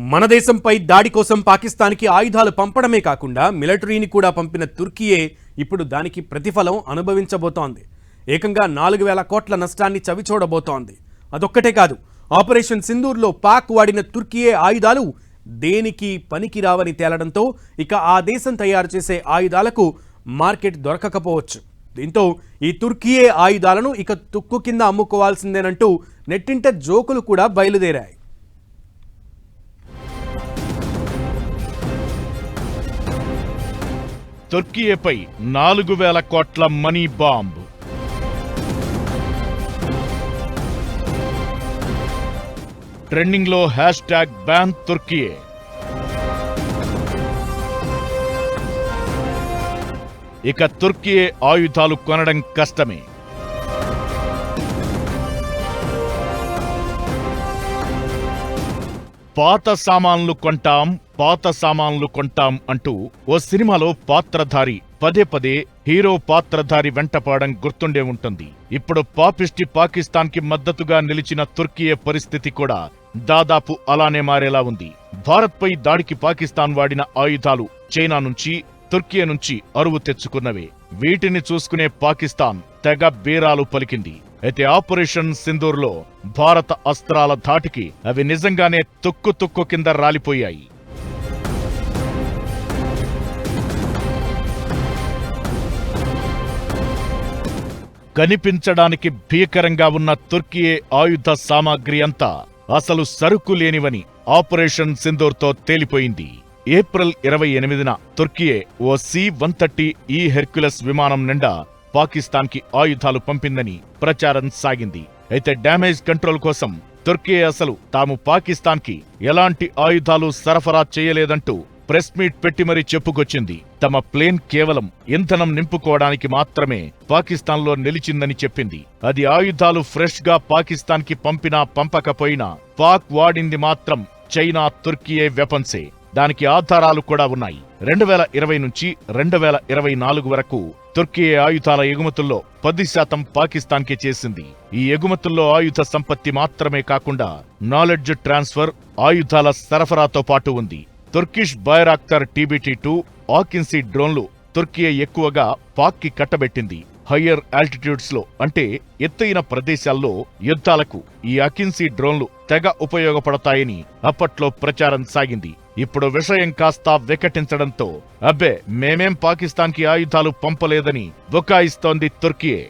మన దేశంపై దాడి కోసం పాకిస్తాన్కి ఆయుధాలు పంపడమే కాకుండా మిలిటరీని కూడా పంపిన తుర్కీయే ఇప్పుడు దానికి ప్రతిఫలం అనుభవించబోతోంది. ఏకంగా నాలుగు వేల కోట్ల నష్టాన్ని చవిచూడబోతోంది. అదొక్కటే కాదు ఆపరేషన్ సింధూర్లో పాక్ వాడిన తుర్కీయే ఆయుధాలు దేనికి పనికి రావని తేలడంతో ఇక ఆ దేశం తయారు చేసే ఆయుధాలకు మార్కెట్ దొరకకపోవచ్చు. దీంతో ఈ తుర్కీయే ఆయుధాలను ఇక తుక్కు కింద అమ్ముకోవాల్సిందేనంటూ నెట్టింట జోకులు కూడా బయలుదేరాయి. తుర్కీయపై నాలుగు వేల కోట్ల మనీ బాంబ్. ట్రెండింగ్లో హ్యాష్ ట్యాగ్ బ్యాన్ తుర్కీయే. ఇక తుర్కీయే ఆయుధాలు కొనడం కష్టమే. పాత సామాన్లు కొంటాం పాత సామాన్లు కొంటాం అంటూ ఓ సినిమాలో పాత్రధారి పదే పదే హీరో పాత్రధారి వెంటపాడం గుర్తుండే ఉంటుంది. ఇప్పుడు పాపిస్టి పాకిస్తాన్కి మద్దతుగా నిలిచిన తుర్కీయ పరిస్థితి కూడా దాదాపు అలానే మారేలా ఉంది. భారత్పై దాడికి పాకిస్తాన్ వాడిన ఆయుధాలు చైనా నుంచి తుర్కీయ నుంచి అరువు తెచ్చుకున్నవే. వీటిని చూసుకునే పాకిస్తాన్ తెగ బీరాలు పలికింది. అయితే ఆపరేషన్ సింధూర్లో భారత అస్త్రాల ధాటికి అవి నిజంగానే తుక్కు తుక్కు కింద రాలిపోయాయి. కనిపించడానికి భీకరంగా ఉన్న తుర్కియే ఆయుధ సామాగ్రి అంతా అసలు సరుకు లేనివని ఆపరేషన్ సింధూర్తో తేలిపోయింది. ఏప్రిల్ ఇరవై ఎనిమిదిన తుర్కియే ఓ సి వన్ థర్టీ ఈ హెర్క్యులస్ విమానం నిండా పాకిస్తాన్కి ఆయుధాలు పంపిందని ప్రచారం సాగింది. అయితే డ్యామేజ్ కంట్రోల్ కోసం తుర్కీ అసలు తాము పాకిస్తాన్కి ఎలాంటి ఆయుధాలు సరఫరా చేయలేదంటూ ప్రెస్ మీట్ పెట్టి మరీ చెప్పుకొచ్చింది. తమ ప్లేన్ కేవలం ఇంధనం నింపుకోవడానికి మాత్రమే పాకిస్తాన్లో నిలిచిందని చెప్పింది. అది ఆయుధాలు ఫ్రెష్గా పాకిస్తాన్కి పంపినా పంపకపోయినా పాక్ వాడింది మాత్రం చైనా తుర్కీయే వెపన్సే. దానికి ఆధారాలు కూడా ఉన్నాయి. రెండు వేల ఇరవై నుంచి రెండు వేల ఇరవై నాలుగు వరకు తుర్కీ ఆయుధాల ఎగుమతుల్లో పది శాతం పాకిస్తాన్కే చేసింది. ఈ ఎగుమతుల్లో ఆయుధ సంపత్తి మాత్రమే కాకుండా నాలెడ్జ్ ట్రాన్స్ఫర్ ఆయుధాల సరఫరాతో పాటు ఉంది. తుర్కిష్ బైరాక్టర్ టీబీటీ టూ ఆకిన్సీ డ్రోన్లు తుర్కీ ఎక్కువగా పాక్కి కట్టబెట్టింది. హయ్యర్ ఆల్టిట్యూడ్స్లో అంటే ఎత్తైన ప్రదేశాల్లో యుద్ధాలకు ఈ అకిన్సీ డ్రోన్లు తెగ ఉపయోగపడతాయని అప్పట్లో ప్రచారం సాగింది. ఇప్పుడు విషయం కాస్త వికటించడంతో అబ్బే మేమేం పాకిస్తాన్కి ఆయుధాలు పంపలేదని బుకాయిస్తోంది తుర్కీయే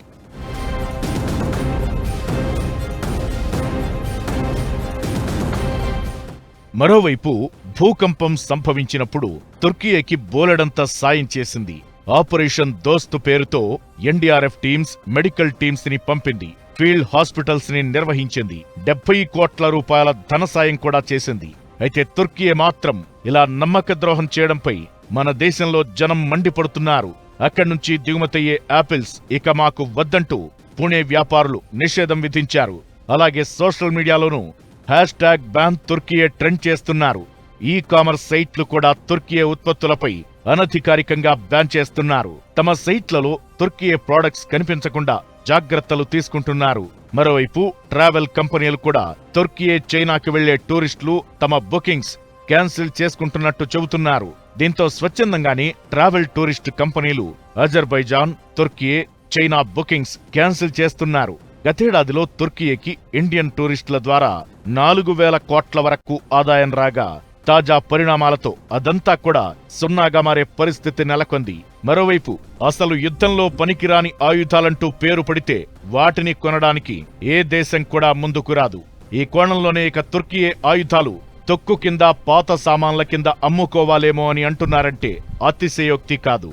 మరోవైపు భూకంపం సంభవించినప్పుడు తుర్కీయకి బోలెడంత సాయం చేసింది ఆపరేషన్ దోస్త్ పేరుతో ఎన్డీఆర్ఎఫ్ టీమ్స్ మెడికల్ టీమ్స్ని పంపింది. ఫీల్డ్ హాస్పిటల్స్ని నిర్వహించింది. డెబ్బై కోట్ల రూపాయల ధన సాయం కూడా చేసింది. అయితే తుర్కీయే మాత్రం ఇలా నమ్మక ద్రోహం చేయడంపై మన దేశంలో జనం మండిపడుతున్నారు. అక్కడి నుంచి దిగుమతయ్యే యాపిల్స్ ఇక మాకు వద్దంటూ పుణే వ్యాపారులు నిషేధం విధించారు. అలాగే సోషల్ మీడియాలోనూ hashtag ban Turkiye trend చేస్తున్నారు. ఈ కామర్స్ సైట్లు కూడా తుర్కియే ఉత్పత్తులపై అనధికారికంగా బ్యాన్ చేస్తున్నారు. తమ సైట్లలో తుర్కియే ప్రోడక్ట్స్ కనిపించకుండా జాగ్రత్తలు తీసుకుంటున్నారు. మరోవైపు ట్రావెల్ కంపెనీలు కూడా తుర్కీయే చైనాకి వెళ్ళే టూరిస్టులు తమ బుకింగ్స్ క్యాన్సిల్ చేసుకుంటున్నట్టు చెబుతున్నారు. దీంతో స్వచ్ఛందంగానే ట్రావెల్ టూరిస్ట్ కంపెనీలు Azerbaijan Turkiye China bookings cancel చేస్తున్నారు. గతేడాదిలో తుర్కియేకి ఇండియన్ టూరిస్టుల ద్వారా నాలుగు వేల కోట్ల వరకు ఆదాయం రాగా తాజా పరిణామాలతో అదంతా కూడా సున్నాగా మారే పరిస్థితి నెలకొంది. మరోవైపు అసలు యుద్ధంలో పనికిరాని ఆయుధాలంటూ పేరు పడితే వాటిని కొనడానికి ఏ దేశం కూడా ముందుకు రాదు. ఈ కోణంలోనే ఇక తుర్కియే ఆయుధాలు తొక్కు కింద పాత సామాన్ల కింద అమ్ముకోవాలేమో అని అంటున్నారంటే అతిశయోక్తి కాదు.